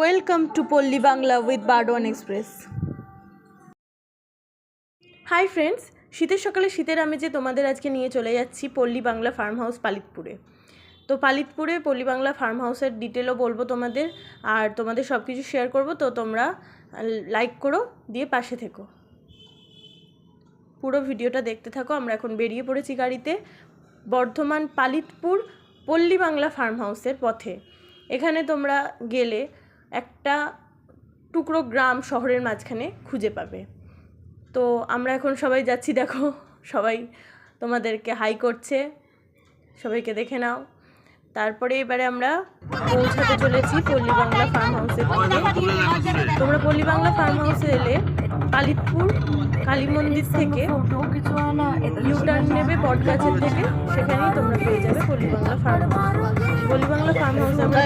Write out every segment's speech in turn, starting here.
Welcome to Palli Bangla with Burdwan express hi friends শীতের সকালে শীতের আমেজে তোমাদের আজকে নিয়ে চলে যাচ্ছি পল্লী বাংলা ফার্ম হাউস পালিতপুরে তো পালিতপুরে পল্লী বাংলা ফার্ম হাউসের ডিটেলও বলব তোমাদের, আর তোমাদের সব কিছু শেয়ার করব, তো তোমরা লাইক করো, দিয়ে পাশে থেকো। পুরো ভিডিওটা দেখতে থাকো, আমরা এখন বেরিয়ে পড়েছি গাড়িতে। বর্ধমান পালিতপুর পল্লী বাংলা ফার্ম হাউসের পথে। এখানে তোমরা গেলে একটা টুকরো গ্রাম শহরের মাঝখানে খুঁজে পাবে। তো আমরা এখন সবাই যাচ্ছি দেখো সবাই তোমাদেরকে হাই করছে। সবাইকে দেখে নাও। তারপরে এবারে আমরা পৌঁছাতে চলেছি পল্লী বাংলা ফার্ম হাউসে দিকে তোমরা পল্লী বাংলা ফার্ম হাউসে এলে কালিতপুর কালী মন্দির থেকে ইউটার্ন নেবে বটগাছের থেকে। সেখানেই তোমরা পেয়ে যাবে পল্লী ফার্ম হাউস পল্লী বাংলা ফার্ম হাউস আমরা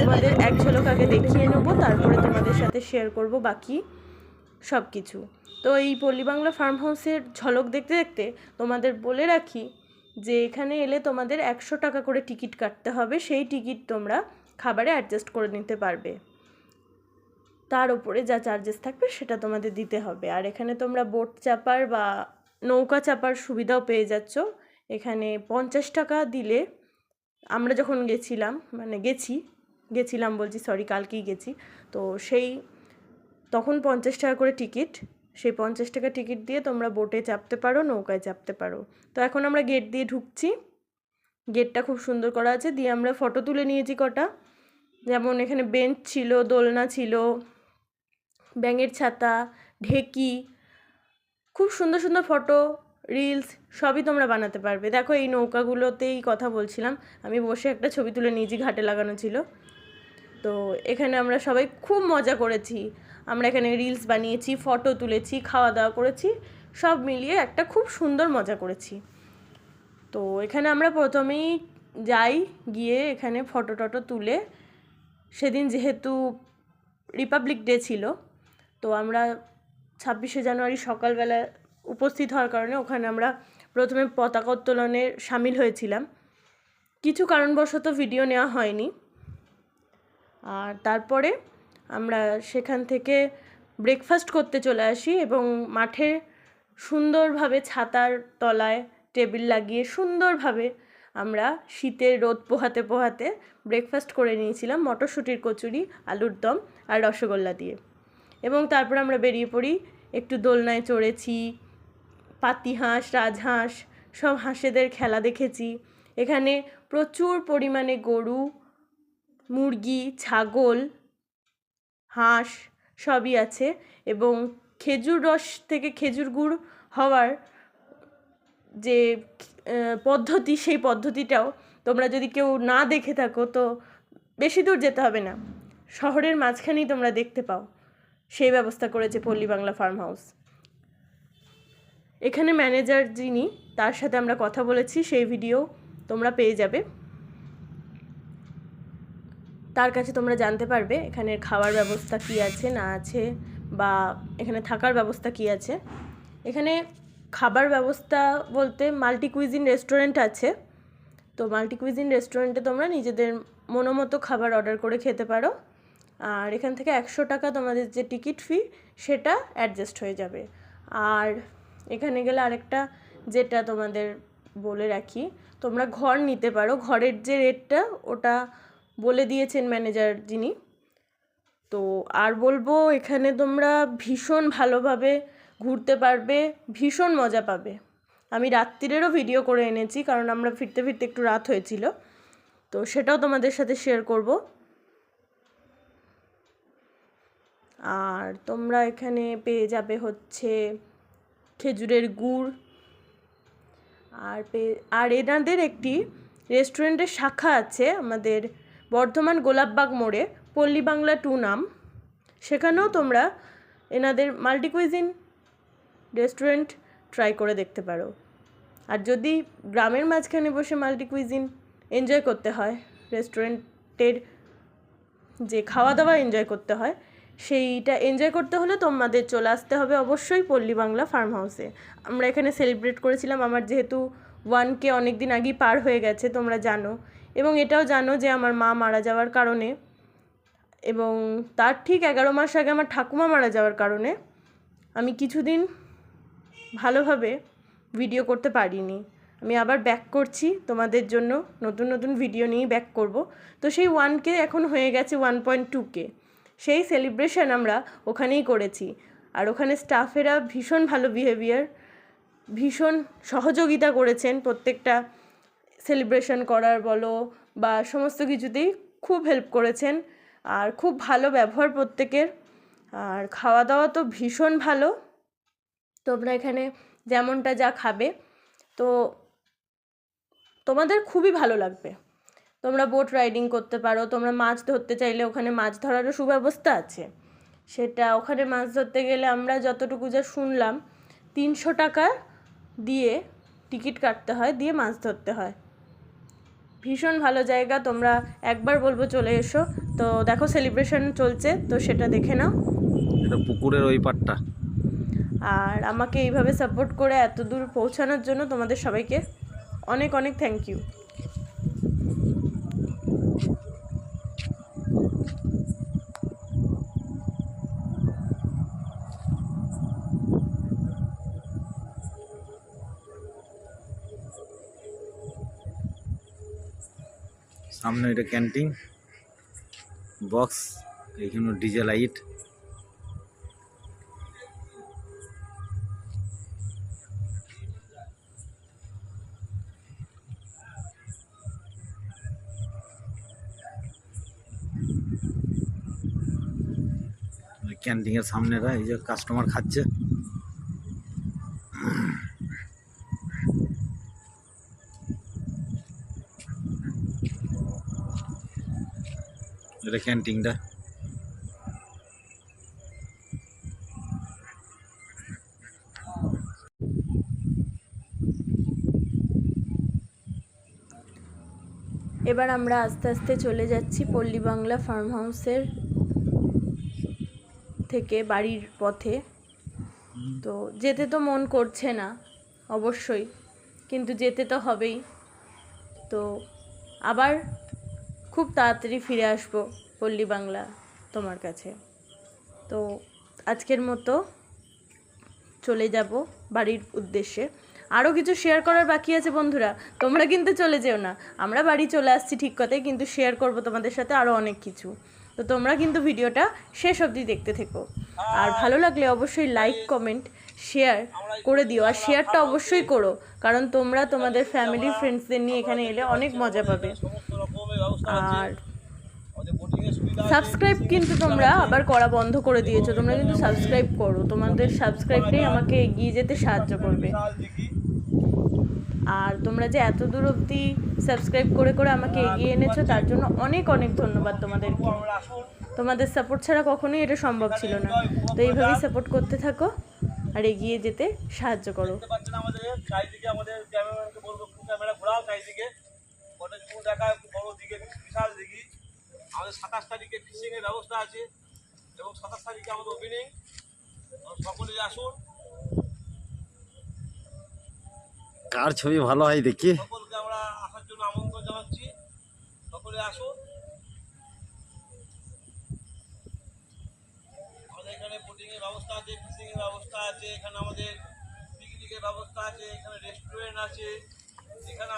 তোমাদের এক ঝলক আগে দেখিয়ে নেব তারপরে তোমাদের সাথে শেয়ার করব বাকি সব কিছু তো এই পল্লী বাংলা ফার্ম হাউসের ঝলক দেখতে দেখতে তোমাদের বলে রাখি যে এখানে এলে তোমাদের একশো টাকা করে টিকিট কাটতে হবে। সেই টিকিট তোমরা খাবারে অ্যাডজাস্ট করে নিতে পারবে। তার উপরে যা চার্জেস থাকবে সেটা তোমাদের দিতে হবে। আর এখানে তোমরা বোট চাপার বা নৌকা চাপার সুবিধাও পেয়ে যাচ্ছ। এখানে পঞ্চাশ টাকা দিলে আমরা যখন গেছিলাম মানে গেছি, গেছিলাম বলছি সরি কালকেই গেছি। তো সেই, তখন পঞ্চাশ টাকা করে টিকিট সেই পঞ্চাশ টাকা টিকিট দিয়ে তোমরা বোটে চাপতে পারো, নৌকায় চাপতে পারো। তো এখন আমরা গেট দিয়ে ঢুকছি। গেটটা খুব সুন্দর করা আছে। দিয়ে আমরা ফটো তুলে নিয়েছি কটা। যেমন এখানে বেঞ্চ ছিল, দোলনা ছিল ব্যাঙের ছাতা, ঢেকি, খুব সুন্দর সুন্দর ফটো রিলস সবই তোমরা বানাতে পারবে। দেখো এই নৌকাগুলোতেই কথা বলছিলাম। আমি বসে একটা ছবি তুলে নিয়েছি, ঘাটে লাগানো ছিল। তো এখানে আমরা সবাই খুব মজা করেছি। আমরা এখানে রিলস বানিয়েছি ফটো তুলেছি খাওয়া দাওয়া করেছি, সব মিলিয়ে একটা খুব সুন্দর মজা করেছি। তো এখানে আমরা প্রথমেই যাই, গিয়ে এখানে ফটো টটো তুলে। সেদিন যেহেতু রিপাবলিক ডে ছিল তো আমরা ছাব্বিশে জানুয়ারি সকালবেলা উপস্থিত হওয়ার কারণে ওখানে আমরা প্রথমে পতাকা উত্তোলনে সামিল হয়েছিলাম। কিছু কারণবশত ভিডিও নেওয়া হয়নি। আর তারপরে আমরা সেখান থেকে ব্রেকফাস্ট করতে চলে আসি এবং মাঠে সুন্দরভাবে ছাতার তলায় টেবিল লাগিয়ে সুন্দরভাবে আমরা শীতের রোদ পোহাতে পোহাতে ব্রেকফাস্ট করে নিয়েছিলাম। মটরশুঁটির কচুরি, আলুর দম আর রসগোল্লা দিয়ে। এবং তারপর আমরা বেরিয়ে পড়ি। একটু দোলনায় চড়েছি পাতি হাঁস রাজহাঁস, সব হাঁসেদের খেলা দেখেছি। এখানে প্রচুর পরিমাণে গরু, মুরগি, ছাগল, হাঁস সবই আছে এবং খেজুর রস থেকে খেজুর গুড় হওয়ার যে পদ্ধতি, সেই পদ্ধতিটাও তোমরা যদি কেউ না দেখে থাকো তো বেশি দূর যেতে হবে না। শহরের মাঝখানেই তোমরা দেখতে পাও। সেই ব্যবস্থা করেছে পল্লী বাংলা ফার্ম হাউস। এখানে ম্যানেজার যিনি, তার সাথে আমরা কথা বলেছি, সেই ভিডিও তোমরা পেয়ে যাবে। তার কাছে তোমরা জানতে পারবে এখানের খাওয়ার ব্যবস্থা কী আছে, না আছে, বা এখানে থাকার ব্যবস্থা কী আছে। এখানে খাবার ব্যবস্থা বলতে মাল্টি কুইজিন রেস্টুরেন্ট আছে। তো মাল্টি কুইজিন রেস্টুরেন্টে তোমরা নিজেদের মনোমতো খাবার অর্ডার করে খেতে পারো। আর এখান থেকে একশো টাকা তোমাদের যে টিকিট ফি সেটা অ্যাডজাস্ট হয়ে যাবে। আর এখানে গেলে আরেকটা যেটা তোমাদের বলে রাখি, তোমরা ঘর নিতে পারো। ঘরের যে রেটটা ওটা বলে দিয়েছেন ম্যানেজার যিনি। তো আর বলব, এখানে তোমরা ভীষণ ভালোভাবে ঘুরতে পারবে, ভীষণ মজা পাবে। আমি রাত্রিরেরও ভিডিও করে এনেছি, কারণ আমরা ফিরতে ফিরতে একটু রাত হয়েছিল। তো সেটাও তোমাদের সাথে শেয়ার করব। আর তোমরা এখানে পেয়ে যাবে হচ্ছে খেজুরের গুড়। আর পে- আর এনাদের একটি রেস্টুরেন্টের শাখা আছে আমাদের বর্ধমান গোলাপবাগ মোড়ে, পল্লী বাংলা টু নাম। সেখানেও তোমরা এনাদের মাল্টিকুইজিন রেস্টুরেন্ট ট্রাই করে দেখতে পারো। আর যদি গ্রামের মাঝখানে বসে মাল্টিকুইজিন এনজয় করতে হয়, রেস্টুরেন্টের যে খাওয়া দাওয়া এনজয় করতে হয় সেইটা এনজয় করতে হলে তোমাদের চলে আসতে হবে অবশ্যই পল্লী বাংলা ফার্ম হাউসে আমরা এখানে সেলিব্রেট করেছিলাম আমার যেহেতু ওয়ানকে অনেক দিন আগেই পার হয়ে গেছে, তোমরা জানো। এবং এটাও জানো যে আমার মা মারা যাওয়ার কারণে এবং তার ঠিক এগারো মাস আগে আমার ঠাকুমা মারা যাওয়ার কারণে আমি কিছুদিন ভালোভাবে ভিডিও করতে পারিনি। আমি আবার ব্যাক করছি, তোমাদের জন্য নতুন নতুন ভিডিও নিয়েই ব্যাক করব। তো সেই ওয়ানকে এখন হয়ে গেছে ওয়ান পয়েন্ট টু কে সেই সেলিব্রেশন আমরা ওখানেই করেছি। আর ওখানে স্টাফেরা ভীষণ ভালো বিহেভিয়ার ভীষণ সহযোগিতা করেছেন প্রত্যেকটা সেলিব্রেশন করার বলো বা সমস্ত কিছুতেই খুব হেল্প করেছেন। আর খুব ভালো ব্যবহার প্রত্যেকের। আর খাওয়া দাওয়া তো ভীষণ ভালো। তোমরা এখানে যেমনটা যা খাবে। তো তোমাদের খুবই ভালো লাগবে। তোমরা বোট রাইডিং করতে পারো তোমরা মাছ ধরতে চাইলে ওখানে মাছ ধরারও সুব্যবস্থা আছে। সেটা ওখানে মাছ ধরতে গেলে আমরা যতটুকু যা শুনলাম তিনশো টাকা দিয়ে টিকিট কাটতে হয় দিয়ে মাছ ধরতে হয়। ভীষণ ভালো জায়গা তোমরা একবার বলব চলে এসো। তো দেখো সেলিব্রেশন চলছে তো সেটা দেখে নাও। এটা পুকুরের ওই পাটটা আর আমাকে এইভাবে সাপোর্ট করে এত দূর পৌঁছানোর জন্য তোমাদের সবাইকে অনেক অনেক থ্যাংক ইউ সামনে এটা ক্যান্টিন। বক্স এখানে ডিজে লাইট। ক্যান্টিনের সামনেটা এই যে কাস্টমার খাচ্ছে। এটা ক্যান্টিনটা। এবার আমরা আস্তে আস্তে চলে যাচ্ছি পল্লী বাংলা ফার্ম হাউসের থেকে বাড়ির পথে। তো যেতে তো মন করছে না, অবশ্যই, কিন্তু যেতে তো হবেই। তো আবার খুব তাড়াতাড়ি ফিরে আসব পল্লী বাংলা তোমার কাছে। তো আজকের মতো চলে যাব বাড়ির উদ্দেশ্যে। আরও কিছু শেয়ার করার বাকি আছে বন্ধুরা, তোমরা কিন্তু চলে যেও না। আমরা বাড়ি চলে আসছি ঠিক কথাই, কিন্তু শেয়ার করব তোমাদের সাথে আরও অনেক কিছু। তো তোমরা কিন্তু ভিডিওটা শেষ অবধি দেখতে থেকো। আর ভালো লাগলে অবশ্যই লাইক কমেন্ট শেয়ার করে দিও। আর শেয়ারটা অবশ্যই করো, কারণ তোমরা তোমাদের ফ্যামিলি ফ্রেন্ডসদের নিয়ে এখানে এলে অনেক মজা পাবে। আর সাবস্ক্রাইব কিন্তু তোমরা আবার করা বন্ধ করে দিয়েছ। তোমরা কিন্তু সাবস্ক্রাইব করো তোমাদের সাবস্ক্রাইবটাই আমাকে এগিয়ে যেতে সাহায্য করবে। আর তোমরা যে এত দূর অবধি সাবস্ক্রাইব করে করে আমাকে এগিয়ে এনেছো তার জন্য অনেক অনেক ধন্যবাদ তোমাদেরকে। তোমাদের সাপোর্ট ছাড়া কখনোই এটা সম্ভব ছিল না। তো এইভাবেই সাপোর্ট করতে থাকো আর এগিয়ে যেতে সাহায্য করো। আমাদের আমাদের ক্যামেরাম্যানকে বলব ক্যামেরা ঘোরাও চারিদিকে। কটেজপুর দেখায় বড় দিকে বিশাল দিঘি আমাদের সাতাশ তারিখে ফিশিং এর ব্যবস্থা আছে এবং সাতাশ তারিখে আমাদের ওপেনিং সকলে আসুন। কার ছবি ভালো হয় দেখি? সকলকে আমরা আসার জন্য আমন্ত্রণ জানাচ্ছি। সকলে আসুন। আমাদের এখানে বোটিং এর ব্যবস্থা আছে ফিশিং এর ব্যবস্থা আছে এখানে আমাদের পিকনিকের ব্যবস্থা আছে এখানে রেস্টুরেন্ট আছে এখানে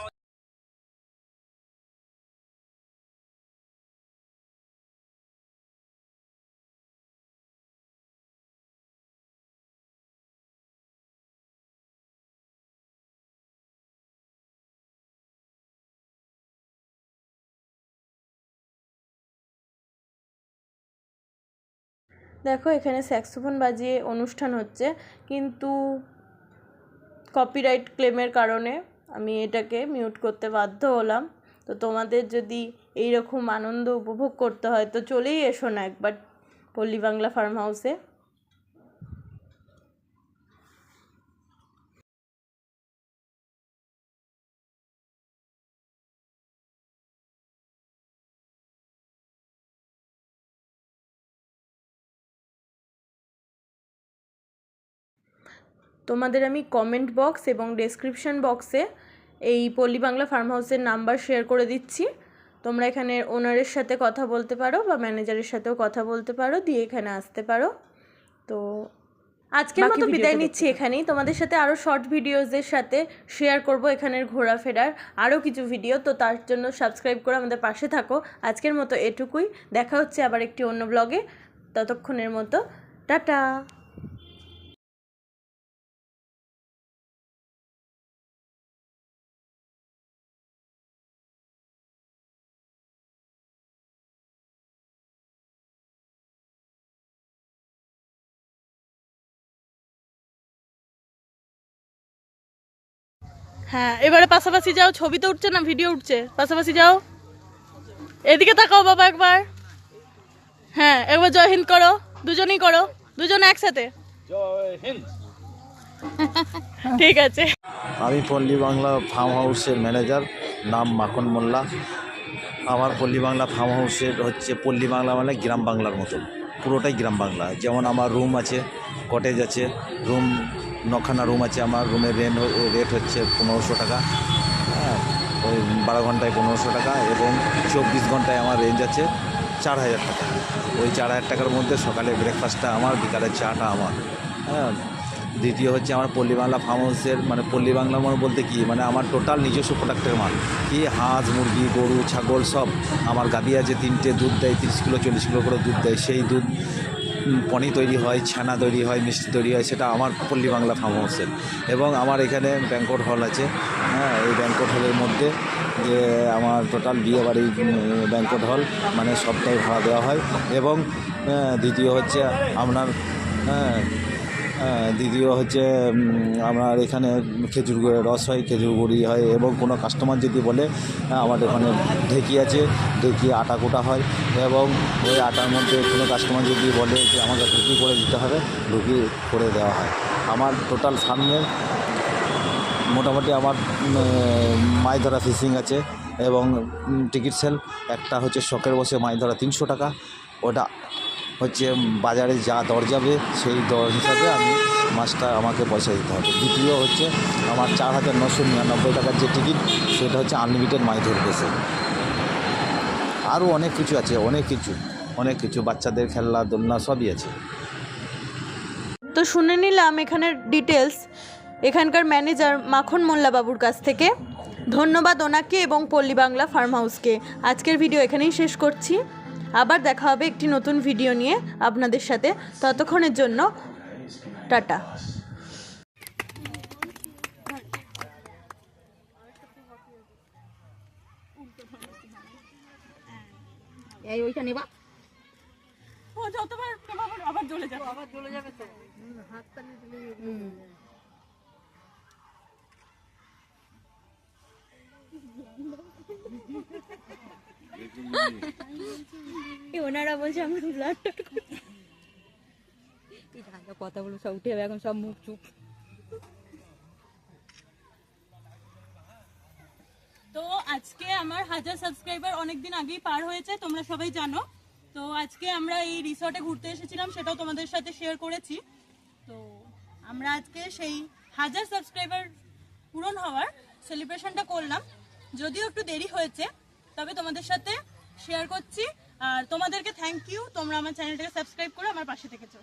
দেখো এখানে স্যাক্সোফোন বাজিয়ে অনুষ্ঠান হচ্ছে, কিন্তু কপিরাইট ক্লেমের কারণে আমি এটাকে মিউট করতে বাধ্য হলাম। তো তোমাদের যদি এই রকম আনন্দ উপভোগ করতে হয়, তো চলেই এসো না একবার পল্লী বাংলা ফার্ম হাউসে তোমাদের আমি কমেন্ট বক্স এবং ডেসক্রিপশন বক্সে এই পল্লী বাংলা ফার্ম হাউসের নাম্বার শেয়ার করে দিচ্ছি। তোমরা এখানে ওনারের সাথে কথা বলতে পারো বা ম্যানেজারের সাথেও কথা বলতে পারো দিয়ে এখানে আসতে পারো। তো আজকের মতো বিদায় নিচ্ছি এখানেই। তোমাদের সাথে আরও শর্ট ভিডিওজের সাথে শেয়ার করব এখানের ঘোরাফেরার আরও কিছু ভিডিও তো তার জন্য সাবস্ক্রাইব করে আমাদের পাশে থাকো। আজকের মতো এটুকুই। দেখা হচ্ছে আবার একটি অন্য ব্লগে ততক্ষণের মতো টাটা! হ্যাঁ এবারে পাশাপাশি যাও ছবি তো উঠছে না ভিডিও উঠছে। পাশাপাশি যাও। এদিকে তাকাও বাবা একবার। হ্যাঁ একবার জয় হিন্দ করো দুজনেই করো দুজনে একসাথে। জয় হিন্দ ঠিক আছে। আমি পল্লী বাংলা ফার্ম হাউসের ম্যানেজার নাম মাখন মোল্লা। আমার পল্লী বাংলা ফার্ম হাউসের হচ্ছে পল্লী বাংলা মানে গ্রাম বাংলার মতো পুরোটাই গ্রাম বাংলা। যেমন আমার রুম আছে কটেজ আছে রুম নখানা রুম আছে আমার রুমের রেন্ট রেট হচ্ছে পনেরোশো টাকা। হ্যাঁ ওই বারো ঘন্টায় পনেরোশো টাকা এবং চব্বিশ ঘন্টায় আমার রেঞ্জ আছে চার হাজার টাকা। ওই চার হাজার টাকার মধ্যে সকালে ব্রেকফাস্টটা আমার বিকালের চাটা আমার। হ্যাঁ দ্বিতীয় হচ্ছে আমার পল্লী বাংলা ফার্ম হাউসের মানে পল্লী বাংলা মানে বলতে কি মানে আমার টোটাল নিজস্ব প্রোডাক্টের মাল। কি হাঁস, মুরগি, গরু, ছাগল সব আমার গাভী আছে, তিনটে দুধ দেয়, তিরিশ কিলো, চল্লিশ কিলো করে দুধ দেয়। সেই দুধ পনির তৈরি হয় ছানা তৈরি হয় মিষ্টি তৈরি হয় সেটা আমার পল্লী বাংলা ফার্ম হাউসের এবং আমার এখানে ব্যাঙ্কট হল আছে। হ্যাঁ এই ব্যাঙ্কট হলের মধ্যে যে আমার টোটাল বিয়েবাড়ি ব্যাঙ্কট হল মানে সবটাই ভাড়া দেওয়া হয়। এবং দ্বিতীয় হচ্ছে আপনার হ্যাঁ হ্যাঁ, দ্বিতীয় হচ্ছে আমার এখানে খেজুর গুড়ের রস হয় খেজুর গুড়ি হয় এবং কোনো কাস্টমার যদি বলে হ্যাঁ, আমার এখানে ঢেকি আছে ঢেকি আটা কোটা হয়। এবং ওই আটার মধ্যে কোনো কাস্টমার যদি বলে যে আমাকে ঢুকি করে দিতে হবে ঢুকি করে দেওয়া হয়। আমার টোটাল সামনে মোটামুটি আমার মাছ ধরা ফিশিং আছে এবং টিকিট সেল একটা হচ্ছে শখের বসে মাছ ধরা তিনশো টাকা। ওটা হচ্ছে বাজারে যা দর যাবে, সেই দর হিসাবে আমি মাছটা আমাকে পয়সা দিতে হবে। দ্বিতীয় হচ্ছে আমার চার হাজার নশো নিরানব্বই টাকার যে টিকিট, সেটা হচ্ছে আনলিমিটেড মাছ ধরবে সে আরও অনেক কিছু আছে, অনেক কিছু অনেক কিছু, বাচ্চাদের খেলনা, দোলনা সবই আছে। তো শুনে নিলাম এখানের ডিটেলস এখানকার ম্যানেজার মাখন মোল্লা বাবুর কাছ থেকে। ধন্যবাদ ওনাকে এবং পল্লী বাংলা ফার্ম হাউসকে আজকের ভিডিও এখানেই শেষ করছি। আবার দেখা হবে একটি নতুন ভিডিও নিয়ে আপনাদের সাথে। ততক্ষণের জন্য টাটা। এই ওইটা নেবা। আবার চলে যাবে। আবার চলে যাবে তো। হাতটা ওনারা বলছে আমি ব্লাড কথা বলব সব উঠে এখন সব মুখ চুপ। তো আজকে আমার হাজার সাবস্ক্রাইবার অনেক দিন আগেই পার হয়েছে, তোমরা সবাই জানো। তো আজকে আমরা এই রিসর্টে ঘুরতে এসেছিলাম, সেটাও তোমাদের সাথে শেয়ার করেছি। তো আমরা আজকে সেই হাজার সাবস্ক্রাইবার পূরণ হওয়ার সেলিব্রেশনটা করলাম। যদিও একটু দেরি হয়েছে তবে তোমাদের সাথে শেয়ার করছি। আর তোমাদেরকে থ্যাংক ইউ তোমরা আমার চ্যানেলটাকে সাবস্ক্রাইব করে আমার পাশে থেকেছো।